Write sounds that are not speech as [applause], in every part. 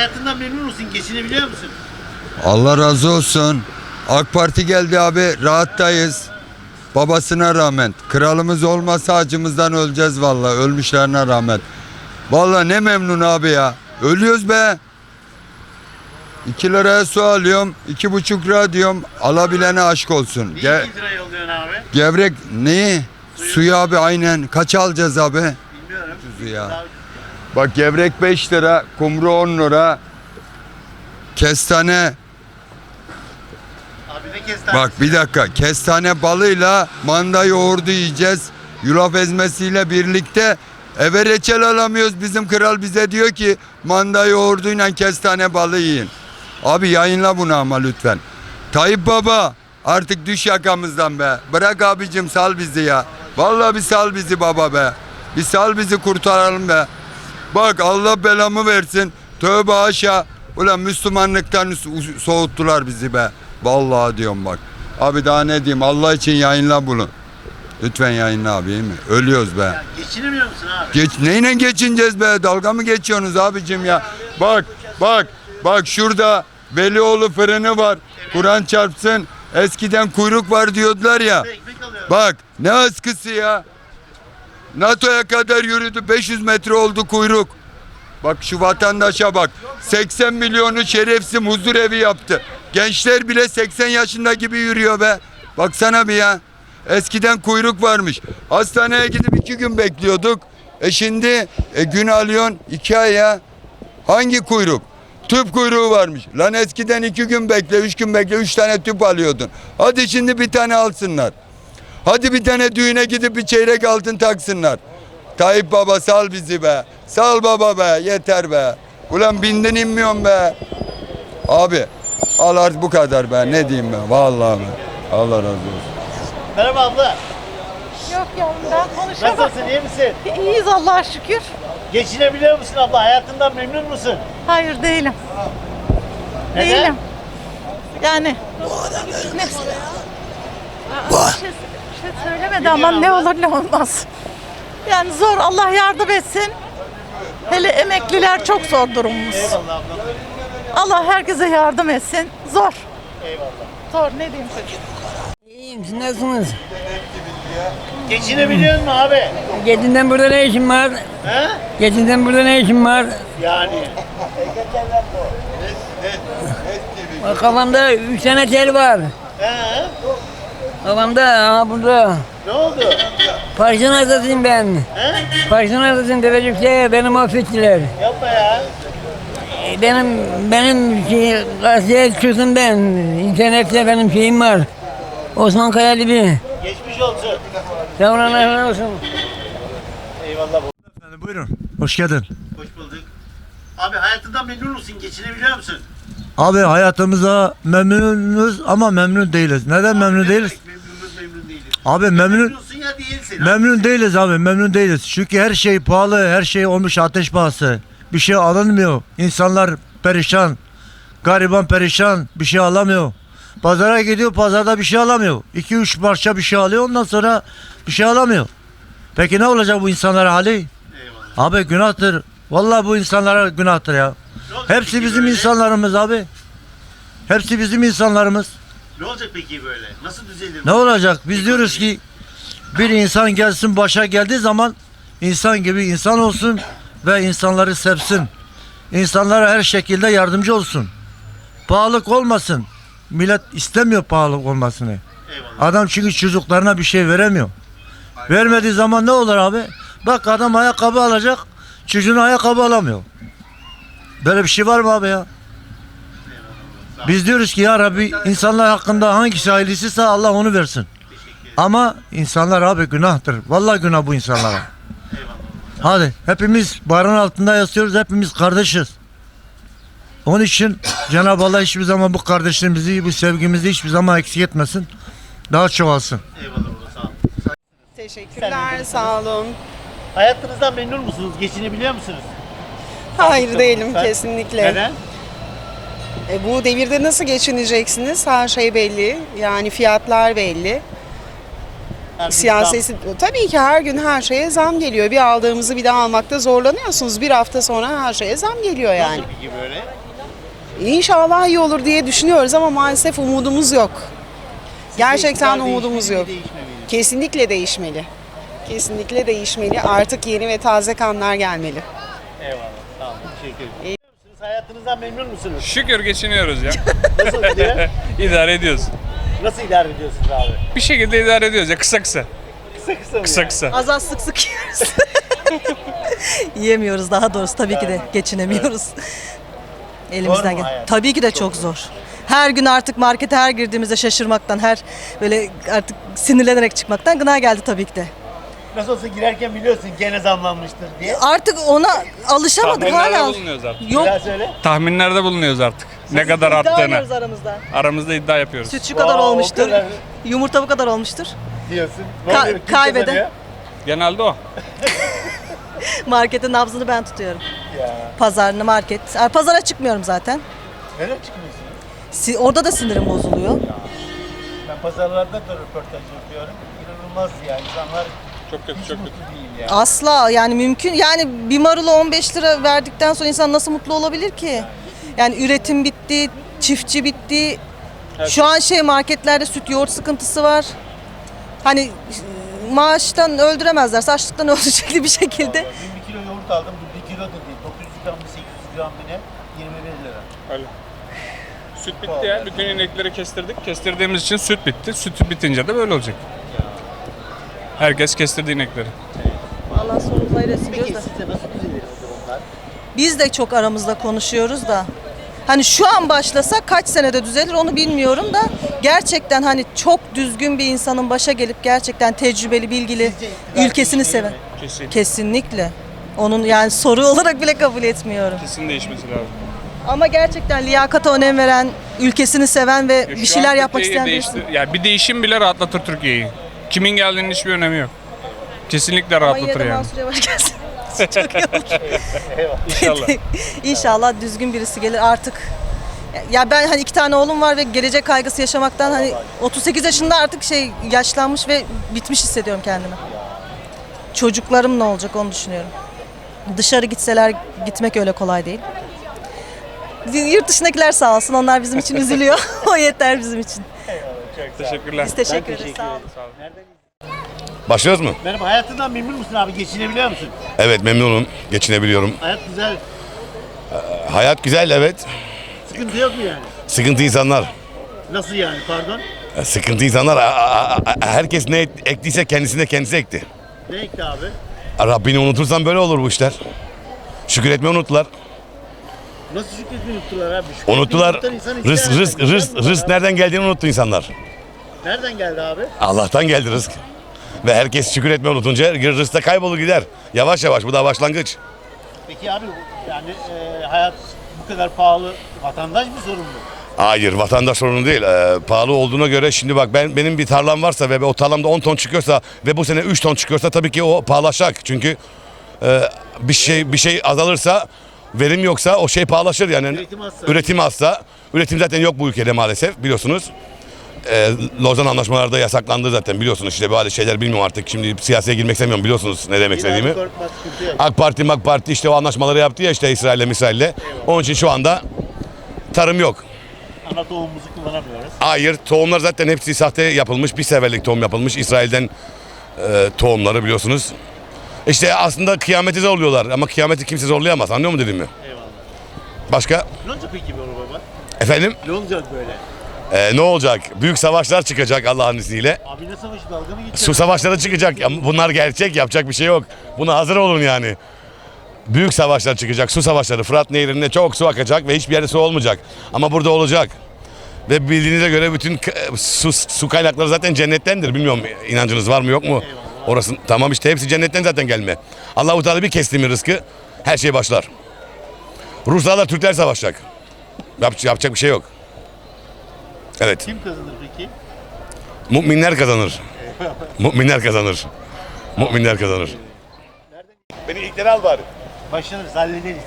hayatından memnun musun? Geçinebiliyor musun? Allah razı olsun. AK Parti geldi abi rahattayız. Babasına rağmen. Kralımız olmasa acımızdan öleceğiz vallahi. Ölmüşlerine rağmen. Vallahi ne memnun abi ya. Ölüyoruz be. 2 liraya su alıyorum. iki buçuk lira diyorum. Alabilene aşk olsun. Niye Ge- 2 lira yolluyorsun abi? gevrek neyi? Suyu abi aynen. Kaç alacağız abi? Bilmiyorum. Tuzu ya. Abi, Bak gevrek 5 lira, kumru 10 lira. Kestane abi ne kestane? Bak bir dakika. Kestane balıyla manda yoğurdu yiyeceğiz. Yulaf ezmesiyle birlikte eve reçel alamıyoruz. Bizim kral bize diyor ki manda yoğurduyla kestane balı yiyin. Abi yayınla bunu ama lütfen. Tayyip Baba artık düş yakamızdan be. Bırak abicim sal bizi ya. Vallahi bir sal bizi baba be. Bir sal bizi kurtaralım be. Bak Allah belamı versin. Tövbe aşağı. Ulan Müslümanlıktan so- soğuttular bizi be. Vallahi diyorum bak. Abi daha ne diyeyim Allah için yayınla bunu. Lütfen yayınla abi iyi mi? Ölüyoruz be. Ya geçinemiyor musun abi? Geç, neyle geçineceğiz be? Dalga mı geçiyorsunuz abicim ya? Bak bak bak şurada Velioğlu fırını var. Kur'an çarpsın. Eskiden kuyruk var diyordular ya. Bak ne askısı ya. NATO'ya kadar yürüdü 500 metre oldu kuyruk. Bak şu vatandaşa bak. 80 milyonu şerefsiz huzur evi yaptı. Gençler bile 80 yaşında gibi yürüyor be. Baksana bir ya. Eskiden kuyruk varmış. Hastaneye gidip iki gün bekliyorduk. E şimdi e, gün alıyorsun iki ay ya. Hangi kuyruk? Tüp kuyruğu varmış. Lan eskiden iki gün bekle, üç gün bekle, üç tane tüp alıyordun. Hadi şimdi bir tane alsınlar. Hadi bir tane düğüne gidip bir çeyrek altın taksınlar. Tayyip baba sal bizi be. Sal baba be yeter be. Ulan binden inmiyorum be. Abi al artık bu kadar be ne diyeyim ben vallahi be. Allah razı olsun. Merhaba abla. Yok ben konuşamam. Nasılsın? iyi misin? İyiyiz Allah'a şükür. Geçinebiliyor musun abla? Hayatından memnun musun? Hayır değilim. Neden? Değilim. Yani ne? Bir şey, bir şey söylemedi ama ne olur ne olmaz. Yani zor Allah yardım etsin. Hele emekliler çok zor durumumuz. Allah herkese yardım etsin. Zor. Eyvallah. Zor ne diyeyim çocuğum. İyiyim siz nasılsınız? Geçinebiliyor musun abi? Gecinden burada ne işin var? He? Gecinden burada ne işin var? Yani. Kafamda üç tane tel var. He? Kafamda aha burada. Ne oldu? Parçanın hastasıyım ben. He? Parçanın hastasıyım Devecik'te beni mahvettiler. Yapma ya. E, Benim benim şey, gazeteye çıktım ben. İnternette benim şeyim var. Osman Kaya gibi. Geçmiş olsun. Razı olsun. Eyvallah. Efendim buyurun. Hoş geldin. Hoş bulduk. Abi hayatından memnun musun? Geçinebiliyor musun? Abi hayatımıza memnunuz ama memnun değiliz. Neden memnun Ne değiliz? demek Memnunuz memnun değiliz. Abi memnun Memnunsun ya değilsin. memnun değiliz abi memnun değiliz. Çünkü her şey pahalı, her şey olmuş ateş pahası. Bir şey alınmıyor. İnsanlar perişan. Gariban perişan. Bir şey alamıyor. Pazara gidiyor pazarda bir şey alamıyor. 2-3 parça bir şey alıyor ondan sonra bir şey alamıyor. Peki ne olacak bu insanlara hali? Eyvallah. Abi günahtır. Vallahi bu insanlara günahtır ya. Ne Hepsi peki bizim böyle? insanlarımız abi. Hepsi bizim insanlarımız. Ne olacak peki böyle? Nasıl düzelir? Ne olacak? Biz diyoruz ki bir insan gelsin başa geldiği zaman insan gibi insan olsun ve insanları sevsin. İnsanlara her şekilde yardımcı olsun. Pahalılık olmasın. Millet istemiyor pahalılık olmasını. Eyvallah. Adam çünkü çocuklarına bir şey veremiyor. Vermediği zaman ne olur abi? Bak adam ayakkabı alacak, çocuğuna ayakkabı alamıyor. Böyle bir şey var mı abi ya? Biz diyoruz ki ya Rabbi insanlar hakkında hangisi hayırlısıysa Allah onu versin. Ama insanlar abi günahtır. Vallahi günah bu insanlara. Hadi hepimiz bayrağın altında yatıyoruz. Hepimiz kardeşiz. Onun için Cenab-ı Allah hiçbir zaman bu kardeşliğimizi, bu sevgimizi hiçbir zaman eksik etmesin. Daha çoğalsın. Eyvallah baba sağ ol. Teşekkürler, sağ olun. Hayatınızdan memnun musunuz? Geçinebiliyor musunuz? Hayır değilim Sen- kesinlikle. Neden? E, bu devirde nasıl geçineceksiniz? Her şey belli. Yani fiyatlar belli. Siyaseti tabii ki her gün her şeye zam geliyor. Bir aldığımızı bir daha almakta zorlanıyorsunuz. Bir hafta sonra her şeye zam geliyor yani. Nasıl böyle? İnşallah iyi olur diye düşünüyoruz ama maalesef umudumuz yok. Gerçekten İktidar umudumuz değişmeli yok. mi, değişmemeli mi? Kesinlikle değişmeli. Kesinlikle değişmeli. Artık yeni ve taze kanlar gelmeli. Eyvallah. Tamam. Teşekkür ederim. Hayatınızdan memnun musunuz? Şükür geçiniyoruz ya. Nasıl gidiyor? [laughs] idare ediyoruz. Nasıl idare ediyorsunuz abi? Bir şekilde idare ediyoruz ya kısa kısa. Kısa kısa mı Kısa yani? kısa. Az az sık sık yiyoruz. [laughs] Yiyemiyoruz daha doğrusu tabii ki de geçinemiyoruz. Elimizden [laughs] Zor mu gel. hayat? Tabii ki de çok zor. Her gün artık markete her girdiğimizde şaşırmaktan, her böyle artık sinirlenerek çıkmaktan gına geldi tabii ki de. Nasıl olsa girerken biliyorsun gene zamlanmıştır diye. Artık ona alışamadık Tahminlerde hala. bulunuyoruz artık. Yok. Bir daha söyle. Tahminlerde bulunuyoruz artık. Ne kadar iddia arttığını. ediyoruz aramızda. Aramızda iddia yapıyoruz. Süt şu kadar o olmuştur. kadar Yumurta bu kadar olmuştur. Diyorsun. Ka-? Kim kaybeden. kazanıyor? Genelde o. [laughs] Marketin nabzını ben tutuyorum. Ya. Pazarını market. Ay, Pazara çıkmıyorum zaten. Nereye çıkmıyorsun? Si- Orada da sinirim bozuluyor. Ben pazarlarda da röportaj yapıyorum. İnanılmaz ya. İnsanlar Çok kötü çok kötü. Asla yani mümkün yani bir marula 15 lira verdikten sonra insan nasıl mutlu olabilir ki? Yani üretim bitti, çiftçi bitti. Şu an şey marketlerde süt yoğurt sıkıntısı var. Hani maaştan öldüremezlerse açlıktan [laughs] öldürecekli bir şekilde. Dün bir kilo yoğurt aldım. Bu bir kilo da değil. 900 gram mı 800 gram mı ne? 21 lira. Öyle. Süt bitti ya. Bütün inekleri kestirdik. Kestirdiğimiz için süt bitti. Süt bitince de böyle olacak. Herkes kestirdi inekleri. Allah Peki da. sizce nasıl düzelir durumlar? Biz de çok aramızda konuşuyoruz da. Hani şu an başlasa kaç senede düzelir onu bilmiyorum da gerçekten hani çok düzgün bir insanın başa gelip gerçekten tecrübeli, bilgili, Sizce iktidar ülkesini değişmeli seven. mi? Kesin. Kesinlikle. Onun yani soru [laughs] olarak bile kabul etmiyorum. Kesin değişmesi lazım. Ama gerçekten liyakata önem veren, ülkesini seven ve Ya bir şu şeyler yapmak Türkiye'yi isteyen birisi. değiştir- Ya bir değişim bile rahatlatır Türkiye'yi. Kimin geldiğinin hiçbir önemi yok. Kesinlikle rahatlatır yani. Mansur Yavaş [laughs] gelsin. [laughs] İnşallah. [laughs] İnşallah düzgün birisi gelir artık. Ya ben hani iki tane oğlum var ve gelecek kaygısı yaşamaktan hani 38 yaşında artık şey yaşlanmış ve bitmiş hissediyorum kendimi. Çocuklarım ne olacak onu düşünüyorum. Dışarı gitseler gitmek öyle kolay değil. Yurt dışındakiler sağ olsun onlar bizim için üzülüyor. o yeter bizim için. Teşekkürler. Biz teşekkür ederiz. Sağ olun. Nereden? Başlıyoruz mu? Benim hayatından memnun musun abi? Geçinebiliyor musun? Evet memnunum. Geçinebiliyorum. Hayat güzel. Hayat güzel evet. Sıkıntı yok mu yani? Sıkıntı insanlar. Nasıl yani pardon? E, Sıkıntı insanlar. A- a- a- Herkes ne ektiyse kendisine kendisi ekti. Ne ekti abi? Rabbini unutursan böyle olur bu işler. Şükür etmeyi unuttular. Nasıl şükretmeyi unuttular abi? Şükretmeyi Unuttular. unutan insan hiç Rızk, gelmez. rızk, Güzel rızk, bunlar rızk abi. nereden geldiğini unuttu insanlar. Nereden geldi abi? Allah'tan geldi rızk. Ve herkes şükür etmeyi unutunca rızk da kaybolur gider. Yavaş yavaş bu da başlangıç. Peki abi yani e, hayat bu kadar pahalı vatandaş mı sorumlu? Hayır vatandaş sorunu değil. Ee, pahalı olduğuna göre şimdi bak ben benim bir tarlam varsa ve o tarlamda 10 ton çıkıyorsa ve bu sene 3 ton çıkıyorsa tabii ki o pahalaşacak. Çünkü e, bir şey bir şey azalırsa verim yoksa o şey pahalaşır yani. Üretim azsa. Üretim azsa. Üretim zaten yok bu ülkede maalesef biliyorsunuz. E, Lozan anlaşmalarda yasaklandı zaten biliyorsunuz işte böyle şeyler bilmiyorum artık şimdi siyasete girmek istemiyorum biliyorsunuz ne demek istediğimi. AK Parti MAK Parti işte o anlaşmaları yaptı ya işte İsrail'le Misrail'le. Onun için şu anda tarım yok. Ana tohumumuzu kullanamıyoruz. Hayır tohumlar zaten hepsi sahte yapılmış. Bir seferlik tohum yapılmış. İsrail'den e, tohumları biliyorsunuz. İşte aslında kıyameti zorluyorlar ama kıyameti kimse zorlayamaz. Anlıyor musun dediğimi? Eyvallah. Başka? Ne olacak peki böyle baba? Efendim? Ne olacak böyle? E, ne olacak? Büyük savaşlar çıkacak Allah'ın izniyle. Abi ne savaşı dalga mı? Su savaşları çıkacak. Bunlar gerçek. Yapacak bir şey yok. Buna hazır olun yani. Büyük savaşlar çıkacak. Su savaşları. Fırat Nehri'nde çok su akacak ve hiçbir yerde su olmayacak. Ama burada olacak. Ve bildiğinize göre bütün su, su kaynakları zaten cennettendir. Bilmiyorum inancınız var mı yok mu? Orası tamam işte hepsi cennetten zaten gelme. Allahu Teala bir kesti mi rızkı her şey başlar. Ruslarla Türkler savaşacak. Yap, yapacak bir şey yok. Evet. Kim kazanır peki? Müminler kazanır. Müminler kazanır. Müminler kazanır. Beni ilkleri al bari. Başlarız hallederiz.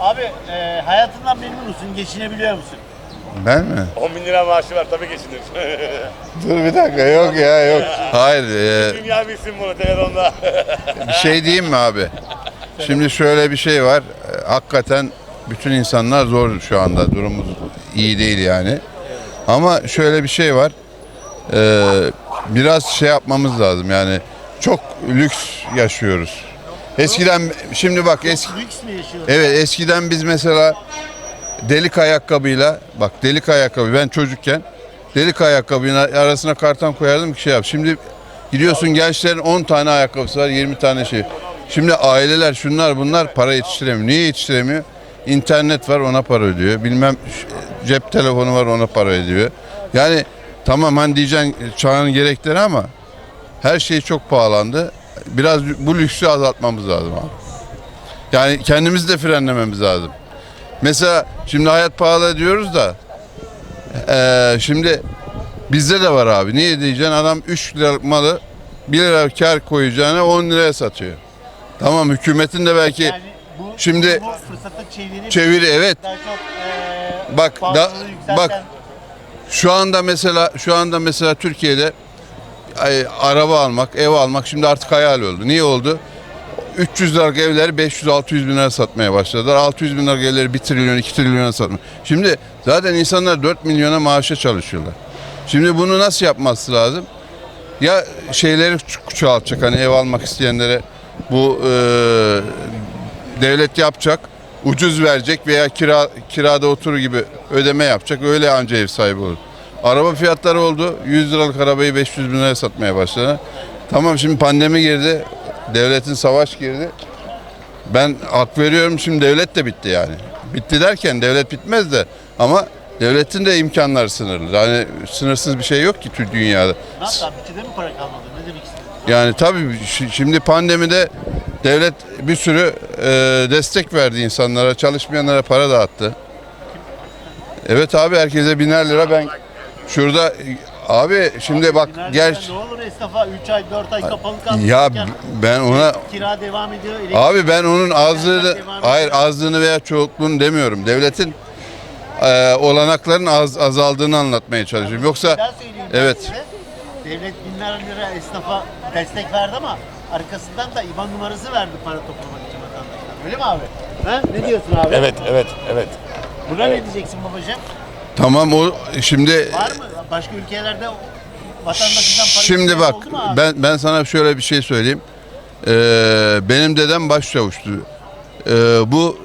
Abi e, hayatından memnun musun? Geçinebiliyor musun? Ben mi? 10 bin lira maaşı var tabii geçinir. [laughs] Dur bir dakika yok ya yok. Hayır e, Dünya bilsin bunu telefonda. [laughs] bir şey diyeyim mi abi? Şimdi şöyle bir şey var. E, Hakikaten bütün insanlar zor şu anda. Durumumuz iyi değil yani. Ama şöyle bir şey var. E, biraz şey yapmamız lazım yani. Çok lüks yaşıyoruz. Eskiden şimdi bak eski Lüks mü yaşıyoruz? Evet eskiden biz mesela delik ayakkabıyla bak delik ayakkabı ben çocukken delik ayakkabının arasına karton koyardım ki şey yap. Şimdi gidiyorsun gençlerin 10 tane ayakkabısı var 20 tane şey. Şimdi aileler şunlar bunlar para yetiştiremiyor. Niye yetiştiremiyor? İnternet var ona para ödüyor. Bilmem cep telefonu var ona para ödüyor. Yani tamam hani diyeceksin çağın gerekleri ama her şey çok pahalandı. Biraz bu lüksü azaltmamız lazım abi. Yani kendimizi de frenlememiz lazım. Mesela şimdi hayat pahalı diyoruz da eee, şimdi bizde de var abi. Niye diyeceksin adam 3 liralık malı 1 lira kar koyacağına 10 liraya satıyor. Tamam hükümetin de belki Yani bu Şimdi- bu fırsatı çevirip çeviri evet daha çok Bak, da- yükselten- bak. Şu anda mesela şu anda mesela Türkiye'de ay, araba almak, ev almak şimdi artık hayal oldu. Niye oldu? 300 liralık evleri 500-600 bin lira satmaya başladılar. 600 bin liralık evleri 1 trilyon, 2 trilyona satmaya. Şimdi zaten insanlar 4 milyona maaşa çalışıyorlar. Şimdi bunu nasıl yapması lazım? Ya şeyleri ço- çoğaltacak hani ev almak isteyenlere bu e, devlet yapacak, ucuz verecek veya kira kirada oturur gibi ödeme yapacak. Öyle anca ev sahibi olur. Araba fiyatları oldu. 100 liralık arabayı 500 bin liraya satmaya başladı. Tamam şimdi pandemi girdi. Devletin savaş girdi. Ben hak veriyorum şimdi devlet de bitti yani. Bitti derken devlet bitmez de ama devletin de imkanları sınırlı. Yani sınırsız bir şey yok ki tüm dünyada. Yaptı abi? Bütçede mi para kalmadı? Ne demek istiyorsun? Yani tabii şi- şimdi pandemide devlet bir sürü e, destek verdi insanlara, çalışmayanlara para dağıttı. Evet abi herkese biner lira ben şurada abi şimdi bak gel Ne olur esnafa 3 ay 4 ay kapalı kalmış. ya ben ona Kira devam ediyor. elektrik- Abi ben onun azlığını, hayır azlığını veya çoğunluğunu demiyorum. Devletin e, olanakların az, azaldığını anlatmaya çalışıyorum. Yoksa Ben söyleyeyim ben evet. size. Devlet binler lira esnafa destek verdi ama arkasından da IBAN numarası verdi para toplamak için vatandaşlar. Öyle mi abi? Ha? Ne diyorsun abi? evet, evet, evet. Buna ne diyeceksin babacığım? Tamam o şimdi Var mı? Başka ülkelerde vatandaşından para şimdi isteyen bak oldu mu abi? ben ben sana şöyle bir şey söyleyeyim. Ee, benim dedem başçavuştu. Ee, bu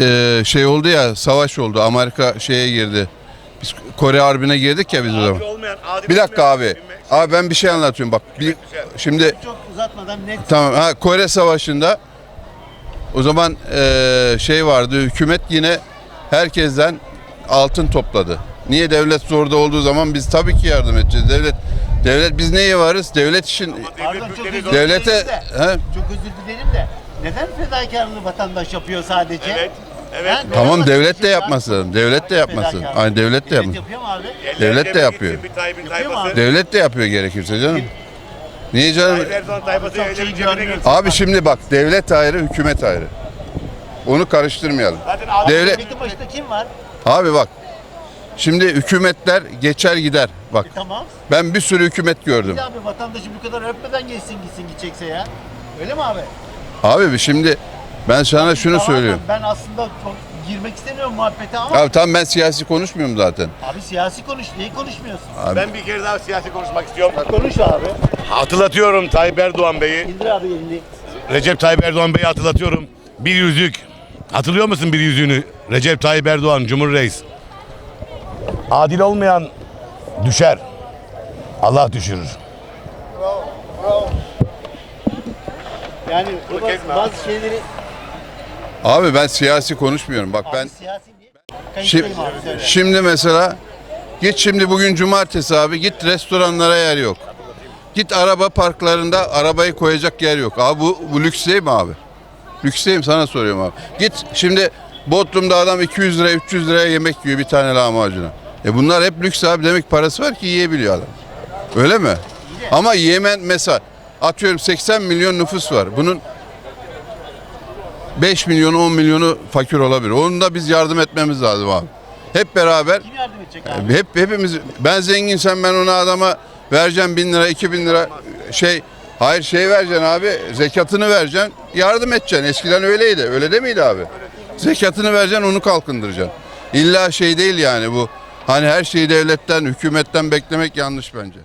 e, şey oldu ya savaş oldu. Amerika şeye girdi. Biz Kore Harbi'ne girdik ya biz o zaman. Bir dakika abi. Abi ben bir şey anlatıyorum bak. Bir, şimdi Çok uzatmadan net Tamam. Ha, Kore Savaşı'nda o zaman eee, şey vardı. Hükümet yine herkesten altın topladı. Niye devlet zorda olduğu zaman biz tabii ki yardım edeceğiz. Devlet devlet biz neye varız? Devlet için Pardon çok özür dilerim devlete de. he? Çok özür dilerim de. Neden fedakarlığı vatandaş yapıyor sadece? Evet. Evet. Tamam devlet de yapması lazım. Devlet de yapması lazım. Aynı devlet de Devlet yapması. yapıyor mu abi? Devlet de yapıyor. Yapıyor mu abi? Devlet de yapıyor gerekirse canım. Niye canım? Şey. Abi şimdi bak devlet ayrı, hükümet ayrı. Onu karıştırmayalım. Devlet Devletin başında kim var? Abi bak. Şimdi hükümetler geçer gider. Bak E, tamam. ben bir sürü hükümet gördüm. Abi vatandaşı bu kadar öpmeden geçsin gitsin gidecekse ya. Öyle mi abi? Abi şimdi ben sana şunu Tamam, söylüyorum. Ben aslında çok girmek istemiyorum muhabbete ama Abi tamam ben siyasi konuşmuyorum zaten. abi siyasi konuş. Neyi konuşmuyorsun? Ben bir kere daha siyasi konuşmak istiyorum. Konuş abi. Hatırlatıyorum Tayyip Erdoğan Bey'i. İndir abi elini. Recep Tayyip Erdoğan Bey'i hatırlatıyorum. Bir yüzük. Hatırlıyor musun bir yüzüğünü? Recep Tayyip Erdoğan, Cumhur Reis. Adil olmayan düşer. Allah düşürür. Yani bazı, bazı şeyleri Abi ben siyasi konuşmuyorum. Bak ben siyasi diye. Şi- Kayıttayım abi söyle. şimdi mesela git şimdi bugün cumartesi abi git restoranlara yer yok. Git araba parklarında arabayı koyacak yer yok. Abi bu, bu lüks değil mi abi? Lüks değil mi sana soruyorum abi. Git şimdi Bodrum'da adam 200 lira 300 liraya yemek yiyor bir tane lahmacuna. E bunlar hep lüks abi demek parası var ki yiyebiliyor adam. Öyle mi? Ama Yemen mesela atıyorum 80 milyon nüfus var. Bunun 5 milyonu 10 milyonu fakir olabilir. Onun da biz yardım etmemiz lazım abi. Hep beraber Kim yardım edecek abi? hep hepimiz ben zenginsem ben ona adama vereceğim bin lira iki bin lira şey hayır şey vereceksin abi zekatını vereceksin yardım edeceksin eskiden öyleydi öyle değil miydi abi zekatını vereceksin onu kalkındıracaksın İlla şey değil yani bu hani her şeyi devletten hükümetten beklemek yanlış bence.